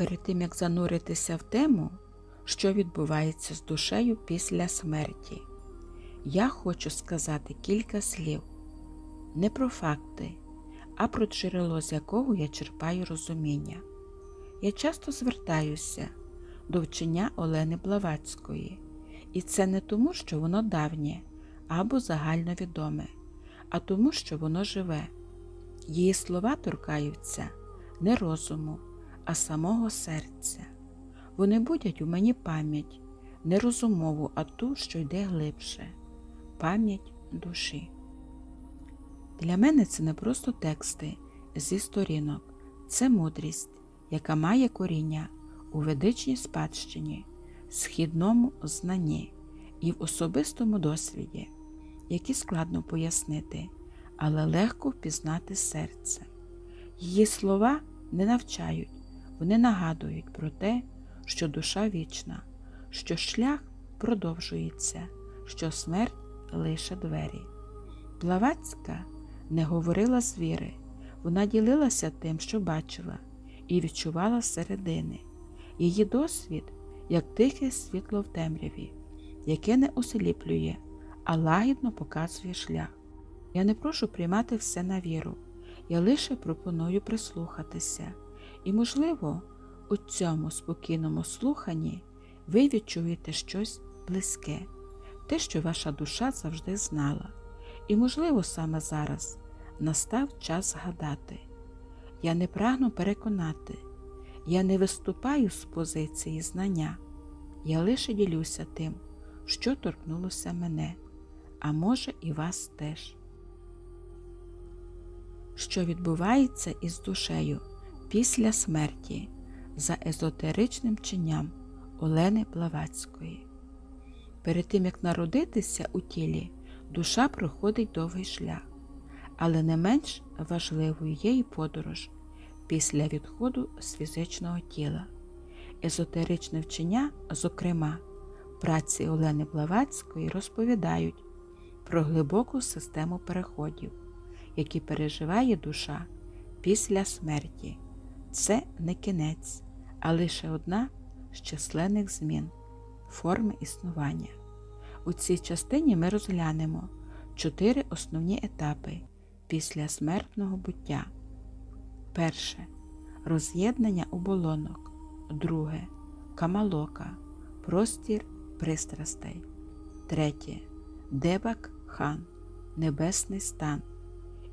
Перед тим як зануритися в тему, що відбувається з душею після смерті, я хочу сказати кілька слів не про факти, а про джерело, з якого я черпаю розуміння. Я часто звертаюся до вчення Олени Блаватської, і це не тому, що воно давнє або загальновідоме, а тому, що воно живе. Її слова торкаються не розуму, а самого серця. Вони будять у мені пам'ять, не розумову, а ту, що йде глибше пам'ять душі. Для мене це не просто тексти зі сторінок, це мудрість, яка має коріння у ведичній спадщині, східному знанні і в особистому досвіді, які складно пояснити, але легко впізнати серце. Її слова не навчають, вони нагадують про те, що душа вічна, що шлях продовжується, що смерть лише двері. Блаватська не говорила з віри, вона ділилася тим, що бачила, і відчувала зсередини. Її досвід, як тихе світло в темряві, яке не осліплює, а лагідно показує шлях. Я не прошу приймати все на віру, я лише пропоную прислухатися, і, можливо, у цьому спокійному слуханні ви відчуєте щось близьке, те, що ваша душа завжди знала. І, можливо, саме зараз настав час згадати. Я не прагну переконати, я не виступаю з позиції знання, я лише ділюся тим, що торкнулося мене, а може і вас теж. Що відбувається із душею після смерті за езотеричним чинням Олени Блаватської. Перед тим як народитися у тілі, душа проходить довгий шлях, але не менш важливою є і подорож після відходу з фізичного тіла. Езотеричне вчення, зокрема, праці Олени Блаватської розповідають про глибоку систему переходів, які переживає душа після смерті. Це не кінець, а лише одна з численних змін форми існування. У цій частині ми розглянемо чотири основні етапи після смертного буття. Перше роз'єднання оболонок. Друге камалока, простір пристрастей. Третє дебак хан, небесний стан.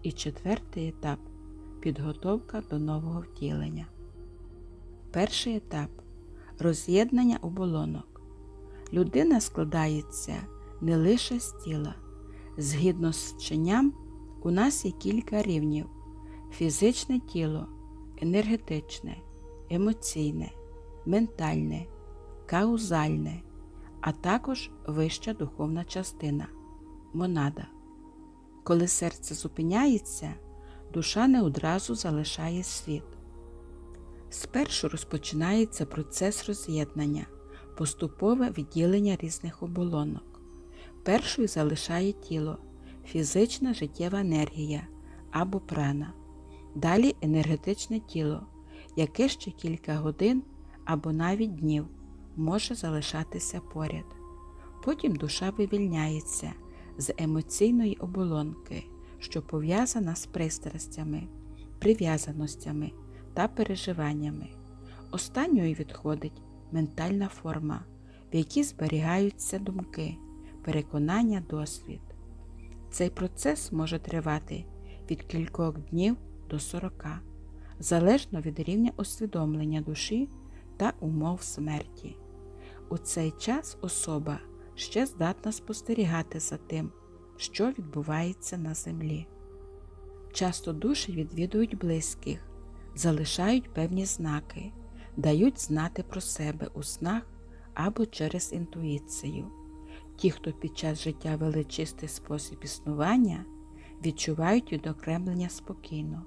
І четвертий етап підготовка до нового втілення. Перший етап роз'єднання оболонок. Людина складається не лише з тіла. Згідно з вченням, у нас є кілька рівнів: фізичне тіло, енергетичне, емоційне, ментальне, каузальне, а також вища духовна частина монада. Коли серце зупиняється, душа не одразу залишає світ. Спершу розпочинається процес роз'єднання, поступове відділення різних оболонок. Першою залишає тіло, фізична життєва енергія або прана, далі енергетичне тіло, яке ще кілька годин або навіть днів може залишатися поряд. Потім душа вивільняється з емоційної оболонки, що пов'язана з пристрастями, прив'язаностями та переживаннями. Останньою відходить ментальна форма, в якій зберігаються думки, переконання, досвід. Цей процес може тривати від кількох днів до 40, залежно від рівня усвідомлення душі та умов смерті. У цей час особа ще здатна спостерігати за тим, що відбувається на землі. Часто душі відвідують близьких, залишають певні знаки, дають знати про себе у снах або через інтуїцію. Ті, хто під час життя вели чистий спосіб існування, відчувають відокремлення спокійно.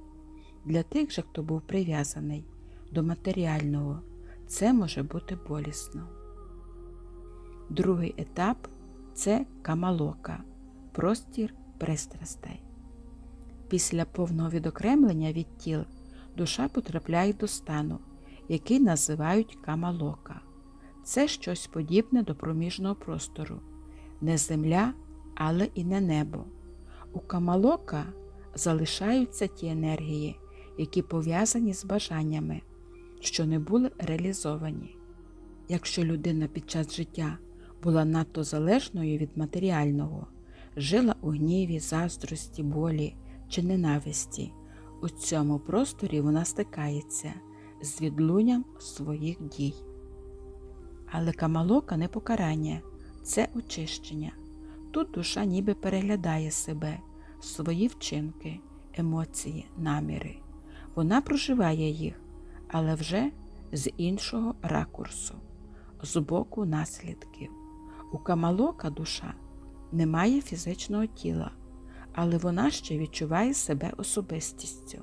Для тих же, хто був прив'язаний до матеріального, це може бути болісно. Другий етап це камалока, простір пристрастей. Після повного відокремлення від тіл душа потрапляє до стану, який називають камалока. Це щось подібне до проміжного простору, не земля, але і не небо. У камалока залишаються ті енергії, які пов'язані з бажаннями, що не були реалізовані. Якщо людина під час життя була надто залежною від матеріального, жила у гніві, заздрості, болі чи ненависті, у цьому просторі вона стикається з відлунням своїх дій. Але камалока не покарання, це очищення. Тут душа ніби переглядає себе, свої вчинки, емоції, наміри. Вона проживає їх, але вже з іншого ракурсу, з боку наслідків. У камалока душа не має фізичного тіла, але вона ще відчуває себе особистістю.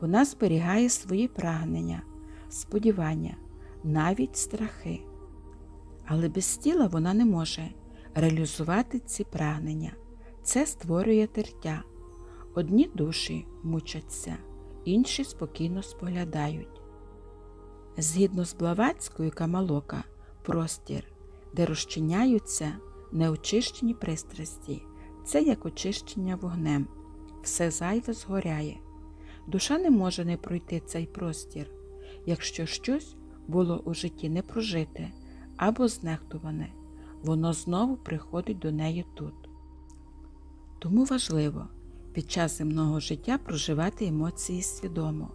Вона зберігає свої прагнення, сподівання, навіть страхи. Але без тіла вона не може реалізувати ці прагнення. Це створює тертя. Одні душі мучаться, інші спокійно споглядають. Згідно з Блаватською Камалока, простір, де розчиняються неочищені пристрасті, це як очищення вогнем, все зайве згоряє. Душа не може не пройти цей простір, якщо щось було у житті не прожите або знехтуване, воно знову приходить до неї тут. Тому важливо під час земного життя проживати емоції свідомо,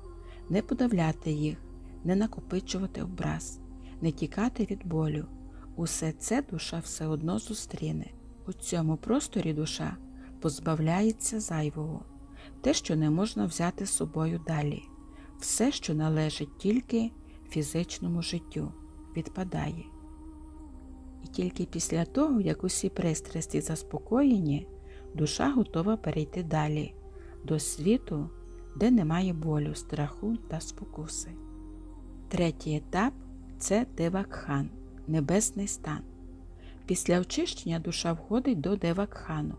не подавляти їх, не накопичувати образ, не тікати від болю. Усе це душа все одно зустріне. У цьому просторі душа позбавляється зайвого, те, що не можна взяти з собою далі, все, що належить тільки фізичному життю, відпадає. І тільки після того, як усі пристрасті заспокоєні, душа готова перейти далі, до світу, де немає болю, страху та спокуси. Третій етап це Девакхан, небесний стан. Після очищення душа входить до Девакхану,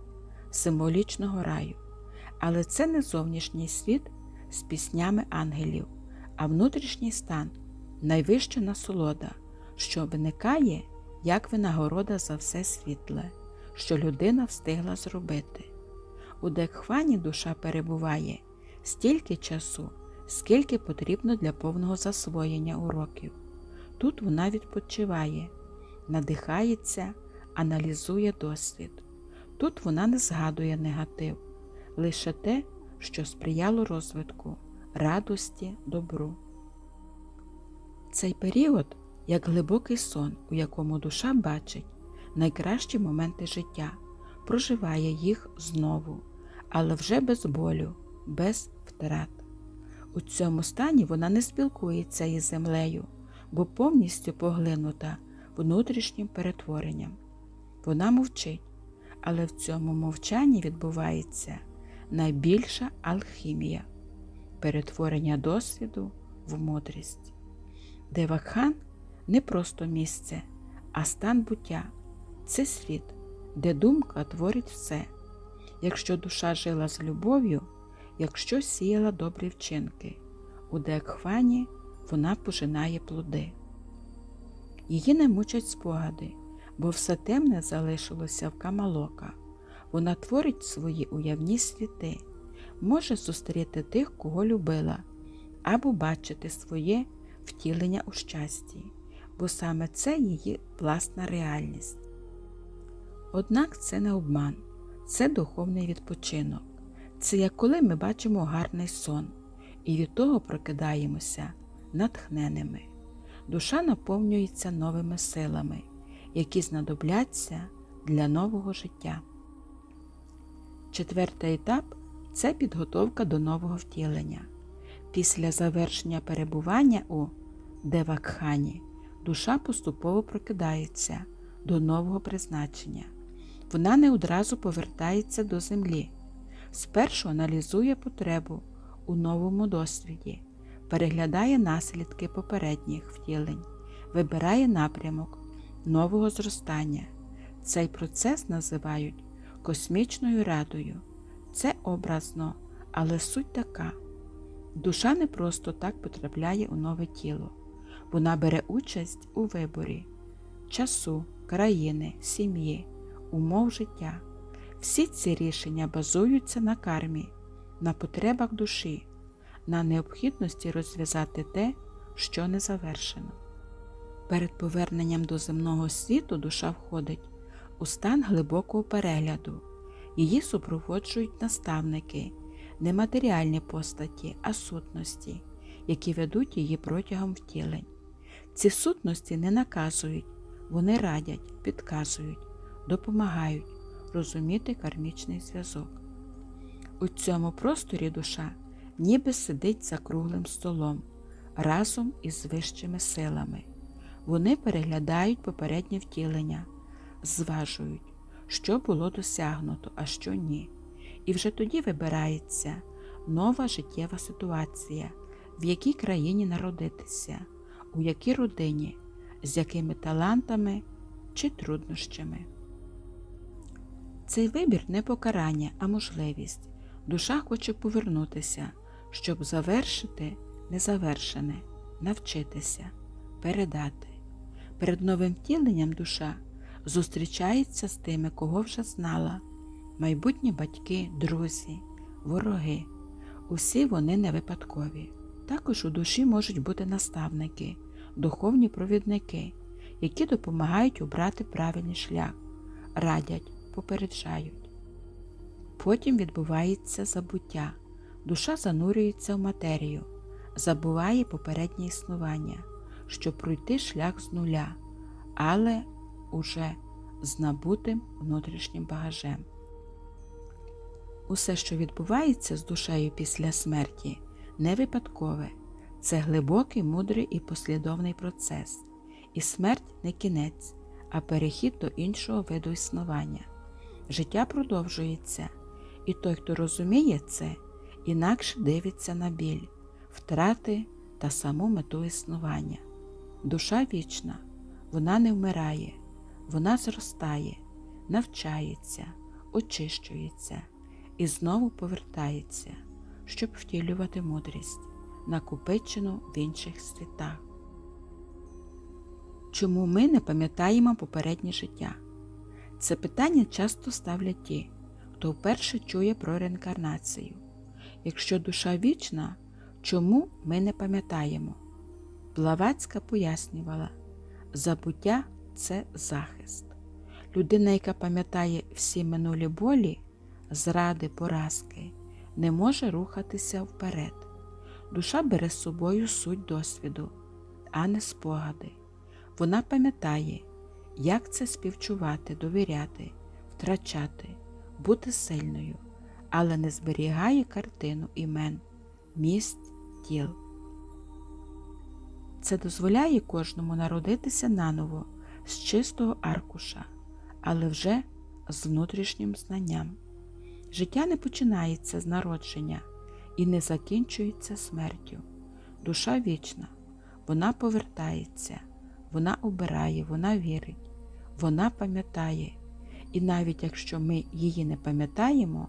символічного раю. Але це не зовнішній світ з піснями ангелів, а внутрішній стан, найвища насолода, що виникає як винагорода за все світле, що людина встигла зробити. У Декхвані душа перебуває стільки часу, скільки потрібно для повного засвоєння уроків. Тут вона відпочиває, надихається, аналізує досвід. Тут вона не згадує негатив, лише те, що сприяло розвитку, радості, добру. Цей період як глибокий сон, у якому душа бачить найкращі моменти життя, проживає їх знову, але вже без болю, без втрат. У цьому стані вона не спілкується із землею, бо повністю поглинута внутрішнім перетворенням. Вона мовчить, але в цьому мовчанні відбувається найбільша алхімія перетворення досвіду в мудрість. Девакхан не просто місце, а стан буття це світ, де думка творить все. Якщо душа жила з любов'ю, якщо сіяла добрі вчинки, у Декхвані вона пожинає плоди. Її не мучать спогади, бо все темне залишилося в Камалока. Вона творить свої уявні світи, може зустріти тих, кого любила, або бачити своє втілення у щасті, бо саме це її власна реальність. Однак це не обман, це духовний відпочинок, це як коли ми бачимо гарний сон і від того прокидаємося натхненими. Душа наповнюється новими силами, які знадобляться для нового життя. Четвертий етап це підготовка до нового втілення. Після завершення перебування у Девакхані душа поступово прокидається до нового призначення. Вона не одразу повертається до землі. Спершу аналізує потребу у новому досвіді, переглядає наслідки попередніх втілень, вибирає напрямок нового зростання. Цей процес називають космічною радою. Це образно, але суть така. Душа не просто так потрапляє у нове тіло. Вона бере участь у виборі часу, країни, сім'ї, умов життя. Всі ці рішення базуються на кармі, на потребах душі, на необхідності розв'язати те, що не завершено. Перед поверненням до земного світу душа входить у стан глибокого перегляду. Її супроводжують наставники, не матеріальні постаті, а сутності, які ведуть її протягом втілень. Ці сутності не наказують, вони радять, підказують, допомагають розуміти кармічний зв'язок. У цьому просторі душа ніби сидить за круглим столом разом із вищими силами. Вони переглядають попереднє втілення, зважують, що було досягнуто, а що ні. І вже тоді вибирається нова життєва ситуація, в якій країні народитися, у якій родині, з якими талантами чи труднощами. Цей вибір не покарання, а можливість. Душа хоче повернутися, щоб завершити незавершене, навчитися, передати. Перед новим втіленням душа зустрічається з тими, кого вже знала, майбутні батьки, друзі, вороги. Усі вони не випадкові. Також у душі можуть бути наставники, духовні провідники, які допомагають обрати правильний шлях, радять, попереджають. Потім відбувається забуття, душа занурюється в матерію, забуває попереднє існування, щоб пройти шлях з нуля, але уже з набутим внутрішнім багажем. Усе, що відбувається з душею після смерті, не випадкове, це глибокий, мудрий і послідовний процес, і смерть не кінець, а перехід до іншого виду існування. Життя продовжується, і той, хто розуміє це, інакше дивиться на біль, втрати та саму мету існування. Душа вічна, вона не вмирає, вона зростає, навчається, очищується і знову повертається, щоб втілювати мудрість, накопичену в інших світах. Чому ми не пам'ятаємо попереднє життя? Це питання часто ставлять ті, хто вперше чує про реінкарнацію. Якщо душа вічна, чому ми не пам'ятаємо? Блаватська пояснювала, забуття це захист. Людина, яка пам'ятає всі минулі болі, зради, поразки, не може рухатися вперед. Душа бере з собою суть досвіду, а не спогади. Вона пам'ятає, як це співчувати, довіряти, втрачати, бути сильною, але не зберігає картину імен, місць, тіл. Це дозволяє кожному народитися наново з чистого аркуша, але вже з внутрішнім знанням. Життя не починається з народження і не закінчується смертю. Душа вічна, вона повертається, вона обирає, вона вірить, вона пам'ятає. І навіть якщо ми її не пам'ятаємо,